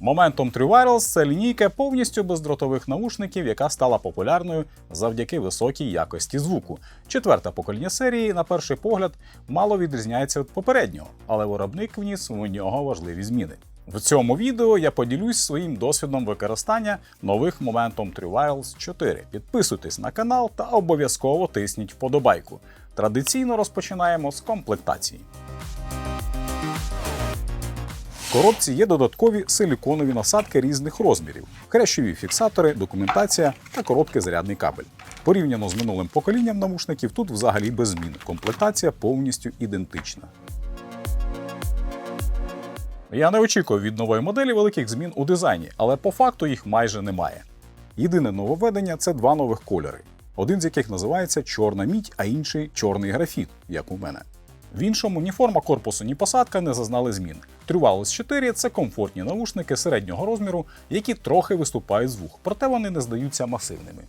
Momentum True Wireless – це лінійка повністю бездротових наушників, яка стала популярною завдяки високій якості звуку. Четверте покоління серії, на перший погляд, мало відрізняється від попереднього, але виробник вніс у нього важливі зміни. В цьому відео я поділюсь своїм досвідом використання нових Momentum True Wireless 4. Підписуйтесь на канал та обов'язково тисніть вподобайку. Традиційно розпочинаємо з комплектації. Коробці є додаткові силіконові насадки різних розмірів, хрящові фіксатори, документація та короткий зарядний кабель. Порівняно з минулим поколінням навушників тут взагалі без змін. Комплектація повністю ідентична. Я не очікував від нової моделі великих змін у дизайні, але по факту їх майже немає. Єдине нововведення це два нових кольори, один з яких називається чорна мідь, а інший чорний графіт, як у мене. В іншому ні форма корпусу, ні посадка не зазнали змін. True Wireless 4 це комфортні наушники середнього розміру, які трохи виступають з вух, проте вони не здаються масивними.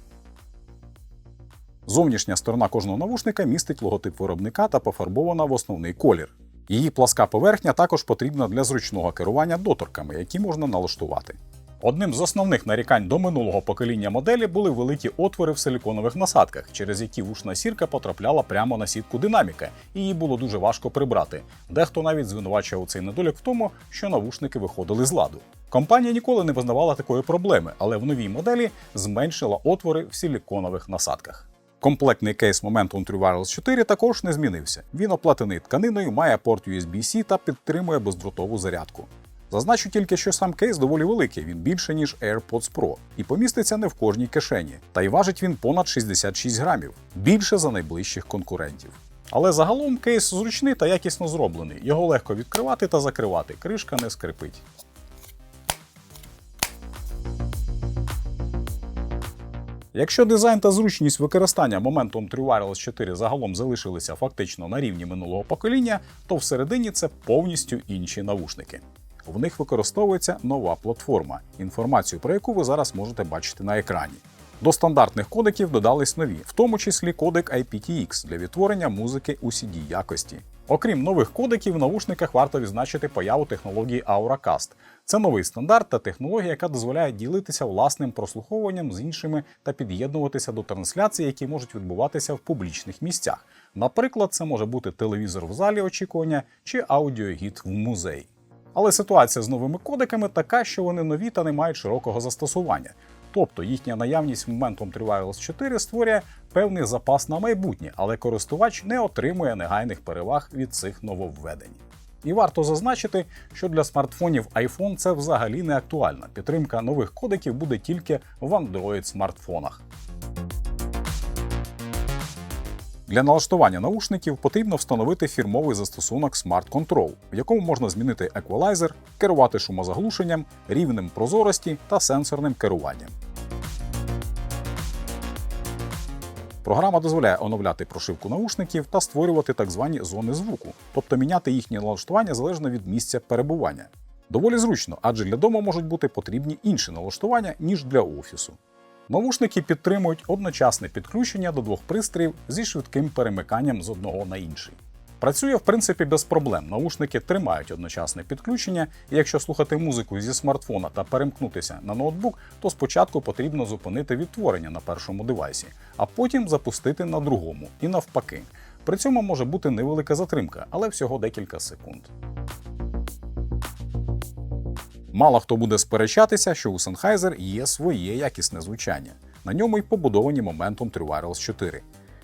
Зовнішня сторона кожного навушника містить логотип виробника та пофарбована в основний колір. Її пласка поверхня також потрібна для зручного керування доторками, які можна налаштувати. Одним з основних нарікань до минулого покоління моделі були великі отвори в силіконових насадках, через які вушна сірка потрапляла прямо на сітку динаміка, і її було дуже важко прибрати. Дехто навіть звинувачував цей недолік в тому, що навушники виходили з ладу. Компанія ніколи не визнавала такої проблеми, але в новій моделі зменшила отвори в силіконових насадках. Комплектний кейс Momentum True Wireless 4 також не змінився. Він оплатений тканиною, має порт USB-C та підтримує бездротову зарядку. Зазначу тільки, що сам кейс доволі великий, він більше, ніж AirPods Pro, і поміститься не в кожній кишені. Та й важить він понад 66 грамів, більше за найближчих конкурентів. Але загалом кейс зручний та якісно зроблений. Його легко відкривати та закривати, кришка не скрипить. Якщо дизайн та зручність використання Momentum True Wireless 4 загалом залишилися фактично на рівні минулого покоління, то всередині це повністю інші навушники. В них використовується нова платформа, інформацію про яку ви зараз можете бачити на екрані. До стандартних кодеків додались нові, в тому числі кодек IPTX для відтворення музики у CD якості. Окрім нових кодеків, в навушниках варто відзначити появу технології AuraCast. Це новий стандарт та технологія, яка дозволяє ділитися власним прослуховуванням з іншими та під'єднуватися до трансляцій, які можуть відбуватися в публічних місцях. Наприклад, це може бути телевізор в залі очікування чи аудіогід в музеї. Але ситуація з новими кодеками така, що вони нові та не мають широкого застосування. Тобто їхня наявність в Momentum True 4 створює певний запас на майбутнє, але користувач не отримує негайних переваг від цих нововведень. І варто зазначити, що для смартфонів iPhone це взагалі не актуально. Підтримка нових кодеків буде тільки в Android смартфонах. Для налаштування наушників потрібно встановити фірмовий застосунок Smart Control, в якому можна змінити еквалайзер, керувати шумозаглушенням, рівнем прозорості та сенсорним керуванням. Програма дозволяє оновляти прошивку наушників та створювати так звані зони звуку, тобто міняти їхнє налаштування залежно від місця перебування. Доволі зручно, адже для дому можуть бути потрібні інші налаштування, ніж для офісу. Навушники підтримують одночасне підключення до двох пристроїв зі швидким перемиканням з одного на інший. Працює в принципі без проблем. Наушники тримають одночасне підключення, і якщо слухати музику зі смартфона та перемкнутися на ноутбук, то спочатку потрібно зупинити відтворення на першому девайсі, а потім запустити на другому і навпаки. При цьому може бути невелика затримка, але всього декілька секунд. Мало хто буде сперечатися, що у Sennheiser є своє якісне звучання. На ньому й побудовані Momentum True Wireless 4.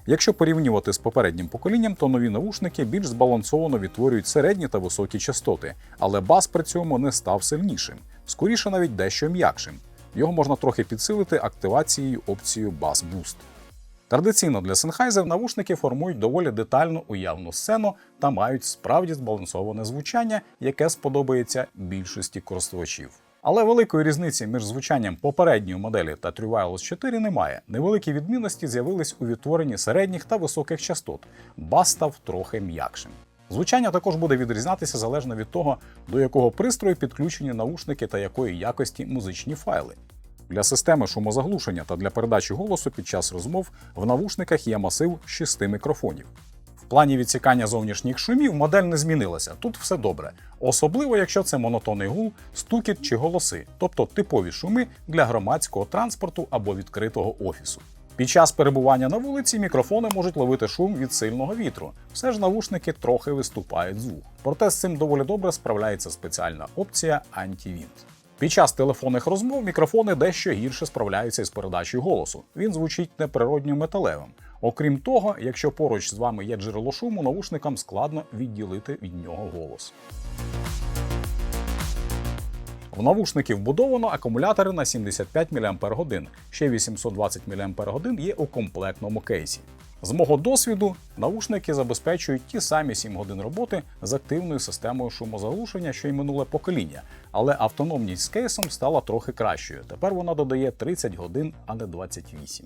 Якщо порівнювати з попереднім поколінням, то нові навушники більш збалансовано відтворюють середні та високі частоти, але бас при цьому не став сильнішим, скоріше навіть дещо м'якшим. Його можна трохи підсилити активацією опцією Bass Boost. Традиційно для Sennheiser навушники формують доволі детальну уявну сцену та мають справді збалансоване звучання, яке сподобається більшості користувачів. Але великої різниці між звучанням попередньої моделі та True Wireless 4 немає. Невеликі відмінності з'явились у відтворенні середніх та високих частот. Бас став трохи м'якшим. Звучання також буде відрізнятися залежно від того, до якого пристрою підключені наушники та якої якості музичні файли. Для системи шумозаглушення та для передачі голосу під час розмов в навушниках є масив шести мікрофонів. В плані відсікання зовнішніх шумів модель не змінилася. Тут все добре. Особливо, якщо це монотонний гул, стукіт чи голоси, тобто типові шуми для громадського транспорту або відкритого офісу. Під час перебування на вулиці мікрофони можуть ловити шум від сильного вітру. Все ж навушники трохи виступають звук. Проте з цим доволі добре справляється спеціальна опція антивінт. Під час телефонних розмов мікрофони дещо гірше справляються із передачею голосу. Він звучить неприродньо металевим. Окрім того, якщо поруч з вами є джерело шуму, навушникам складно відділити від нього голос. В навушники вбудовано акумулятори на 75 мАч, ще 820 мАч є у комплектному кейсі. З мого досвіду, навушники забезпечують ті самі 7 годин роботи з активною системою шумозаглушення, що й минуле покоління, але автономність з кейсом стала трохи кращою. Тепер вона додає 30 годин, а не 28.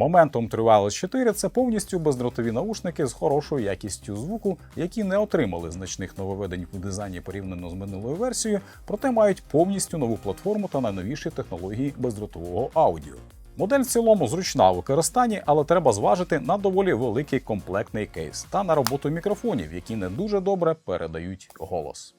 Momentum True 4 це повністю бездротові наушники з хорошою якістю звуку, які не отримали значних нововведень в дизайні порівняно з минулою версією, проте мають повністю нову платформу та найновіші технології бездротового аудіо. Модель в цілому зручна в використанні, але треба зважити на доволі великий комплектний кейс та на роботу мікрофонів, які не дуже добре передають голос.